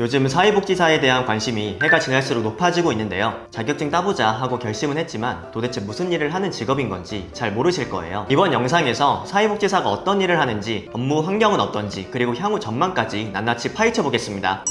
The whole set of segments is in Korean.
요즘 사회복지사에 대한 관심이 해가 지날수록 높아지고 있는데요. 자격증 따보자 하고 결심은 했지만 도대체 무슨 일을 하는 직업인 건지 잘 모르실 거예요. 이번 영상에서 사회복지사가 어떤 일을 하는지, 업무 환경은 어떤지, 그리고 향후 전망까지 낱낱이 파헤쳐 보겠습니다.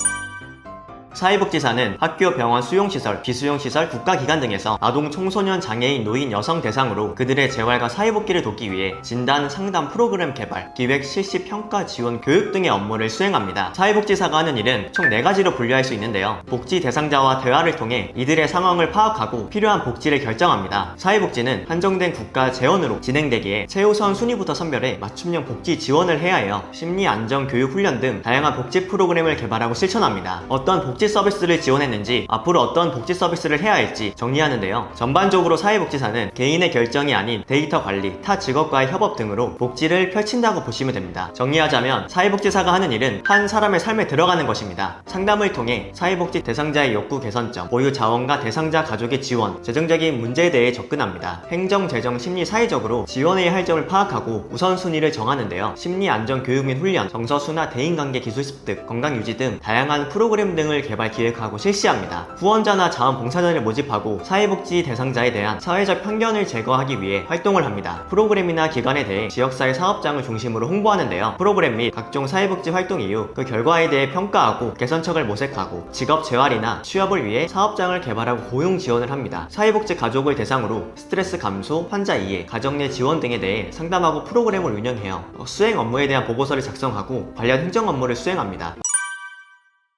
사회복지사는 학교, 병원, 수용시설, 비수용시설, 국가기관 등에서 아동, 청소년, 장애인, 노인, 여성 대상으로 그들의 재활과 사회복귀를 돕기 위해 진단, 상담, 프로그램 개발, 기획, 실시, 평가, 지원, 교육 등의 업무를 수행합니다. 사회복지사가 하는 일은 총 4가지로 분류할 수 있는데요. 복지 대상자와 대화를 통해 이들의 상황을 파악하고 필요한 복지를 결정합니다. 사회복지는 한정된 국가 재원으로 진행되기에 최우선 순위부터 선별해 맞춤형 복지 지원을 해야 해요. 심리 안정 교육 훈련 등 다양한 복지 프로그램을 개발하고 실천합니다. 어떤 복지 서비스를 지원했는지 앞으로 어떤 복지 서비스를 해야 할지 정리하는데요. 전반적으로 사회복지사는 개인의 결정이 아닌 데이터 관리, 타 직업과의 협업 등으로 복지를 펼친다고 보시면 됩니다. 정리하자면 사회복지사가 하는 일은 한 사람의 삶에 들어가는 것입니다. 상담을 통해 사회복지 대상자의 욕구 개선점, 보유 자원과 대상자 가족의 지원, 재정적인 문제에 대해 접근합니다. 행정, 재정, 심리, 사회적으로 지원해야 할 점을 파악하고 우선순위를 정하는데요. 심리 안정 교육 및 훈련, 정서 순화, 대인관계 기술 습득, 건강 유지 등 다양한 프로그램 등을 개발 기획하고 실시합니다. 후원자나 자원봉사자를 모집하고 사회복지 대상자에 대한 사회적 편견을 제거하기 위해 활동을 합니다. 프로그램이나 기관에 대해 지역사회 사업장을 중심으로 홍보하는데요. 프로그램 및 각종 사회복지 활동 이후 그 결과에 대해 평가하고 개선책을 모색하고 직업 재활이나 취업을 위해 사업장을 개발하고 고용 지원을 합니다. 사회복지 가족을 대상으로 스트레스 감소, 환자 이해, 가정 내 지원 등에 대해 상담하고 프로그램을 운영해요. 어, 수행 업무에 대한 보고서를 작성하고 관련 행정 업무를 수행합니다.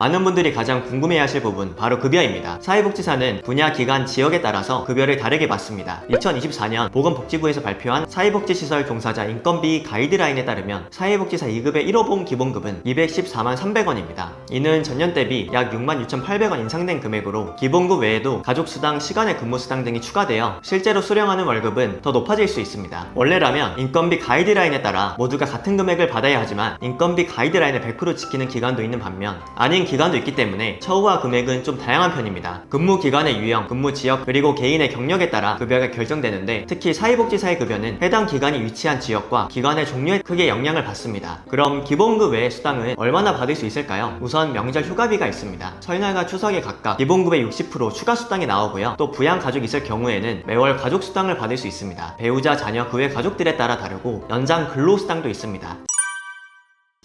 많은 분들이 가장 궁금해하실 부분 바로 급여입니다. 사회복지사는 분야, 기관, 지역에 따라서 급여를 다르게 받습니다. 2024년 보건복지부에서 발표한 사회복지시설 종사자 인건비 가이드라인에 따르면 사회복지사 2급의 1호봉 기본급은 214만 300원입니다. 이는 전년 대비 약 6만 6,800원 인상된 금액으로 기본급 외에도 가족수당, 시간의 근무수당 등이 추가되어 실제로 수령하는 월급은 더 높아질 수 있습니다. 원래라면 인건비 가이드라인에 따라 모두가 같은 금액을 받아야 하지만 인건비 가이드라인을 100% 지키는 기관도 있는 반면 아닌 기간도 있기 때문에 처우와 금액은 좀 다양한 편입니다. 근무 기간의 유형, 근무 지역, 그리고 개인의 경력에 따라 급여가 결정되는데 특히 사회복지사의 급여는 해당 기관이 위치한 지역과 기관의 종류에 크게 영향을 받습니다. 그럼 기본급 외의 수당은 얼마나 받을 수 있을까요? 우선 명절 휴가비가 있습니다. 설날과 추석에 각각 기본급의 60% 추가 수당이 나오고요. 또 부양 가족 있을 경우에는 매월 가족 수당을 받을 수 있습니다. 배우자, 자녀, 그 외 가족들에 따라 다르고 연장 근로 수당도 있습니다.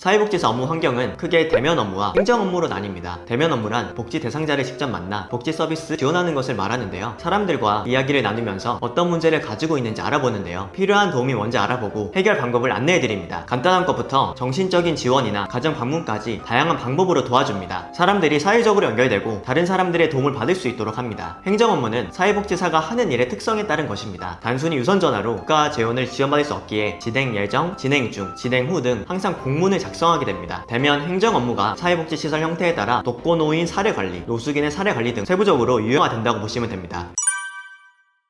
사회복지사 업무 환경은 크게 대면 업무와 행정 업무로 나뉩니다. 대면 업무란 복지 대상자를 직접 만나 복지 서비스 지원하는 것을 말하는데요. 사람들과 이야기를 나누면서 어떤 문제를 가지고 있는지 알아보는데요. 필요한 도움이 뭔지 알아보고 해결 방법을 안내해드립니다. 간단한 것부터 정신적인 지원이나 가정 방문까지 다양한 방법으로 도와줍니다. 사람들이 사회적으로 연결되고 다른 사람들의 도움을 받을 수 있도록 합니다. 행정 업무는 사회복지사가 하는 일의 특성에 따른 것입니다. 단순히 유선 전화로 국가 재원을 지원받을 수 없기에 진행 예정, 진행 중, 진행 후 등 항상 공문을 작성하게 됩니다. 대면 행정 업무가 사회복지시설 형태에 따라 독거노인 사례관리, 노숙인의 사례관리 등 세부적으로 유형화된다고 보시면 됩니다.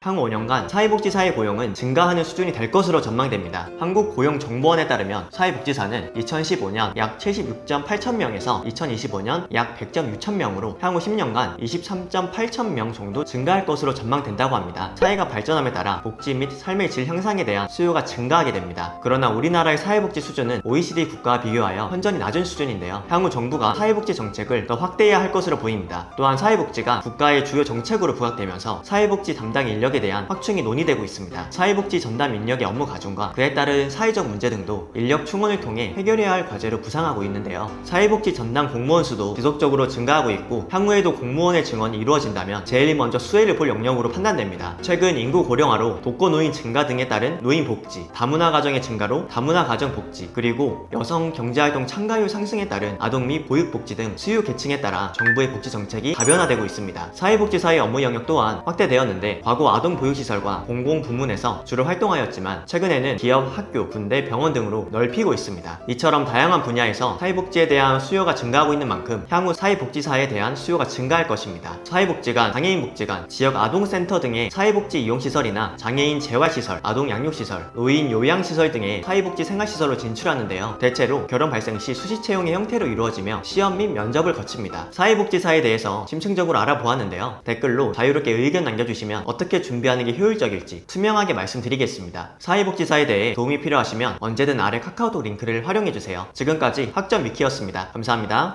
향후 5년간 사회복지사의 고용은 증가하는 수준이 될 것으로 전망됩니다. 한국고용정보원에 따르면 사회복지사는 2015년 약 76.8천 명에서 2025년 약 100.6천 명으로 향후 10년간 23.8천 명 정도 증가할 것으로 전망된다고 합니다. 사회가 발전함에 따라 복지 및 삶의 질 향상에 대한 수요가 증가하게 됩니다. 그러나 우리나라의 사회복지 수준은 OECD 국가와 비교하여 현저히 낮은 수준인데요. 향후 정부가 사회복지 정책을 더 확대해야 할 것으로 보입니다. 또한 사회복지가 국가의 주요 정책으로 부각되면서 사회복지 담당 인력 에 대한 확충이 논의되고 있습니다. 사회복지 전담 인력의 업무 가중과 그에 따른 사회적 문제 등도 인력 충원을 통해 해결해야 할 과제로 부상하고 있는데요. 사회복지 전담 공무원 수도 지속적으로 증가하고 있고 향후에도 공무원의 증원이 이루어진다면 제일 먼저 수혜를 볼 영역으로 판단됩니다. 최근 인구 고령화로 독거노인 증가 등에 따른 노인 복지, 다문화 가정의 증가로 다문화 가정 복지, 그리고 여성 경제활동 참가율 상승에 따른 아동 및 보육 복지 등 수요 계층에 따라 정부의 복지 정책이 다변화되고 있습니다. 사회복지사의 업무 영역 또한 확대되었는데 과거 아동 보육시설과 공공 부문에서 주로 활동하였지만 최근에는 기업, 학교, 군대, 병원 등으로 넓히고 있습니다. 이처럼 다양한 분야에서 사회복지에 대한 수요가 증가하고 있는 만큼 향후 사회복지사에 대한 수요가 증가할 것입니다. 사회복지관, 장애인복지관, 지역 아동센터 등의 사회복지 이용시설이나 장애인 재활시설, 아동 양육시설, 노인 요양시설 등의 사회복지 생활시설로 진출하는데요. 대체로 결혼 발생 시 수시 채용의 형태로 이루어지며 시험 및 면접을 거칩니다. 사회복지사에 대해서 심층적으로 알아보았는데요. 댓글로 자유롭게 의견 남겨주시면 어떻게 준비하는 게 효율적일지 투명하게 말씀드리겠습니다. 사회복지사에 대해 도움이 필요하시면 언제든 아래 카카오톡 링크를 활용해주세요. 지금까지 학점 위키였습니다. 감사합니다.